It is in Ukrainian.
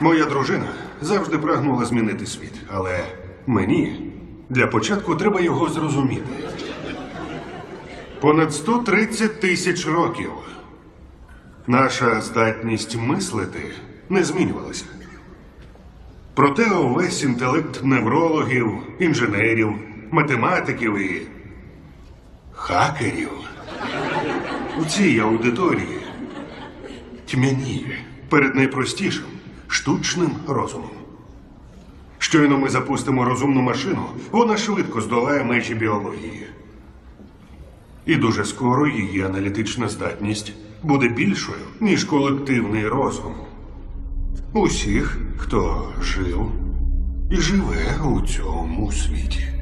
Моя дружина завжди прагнула змінити світ, але мені для початку треба його зрозуміти. Понад 130 тисяч років наша здатність мислити не змінювалася. Проте увесь інтелект неврологів, інженерів, математиків і хакерів у цій аудиторії тьмяніє перед найпростішим штучним розумом. Щойно ми запустимо розумну машину, вона швидко здолає межі біології. І дуже скоро її аналітична здатність буде більшою, ніж колективний розум. Усіх, хто жив і живе у цьому світі.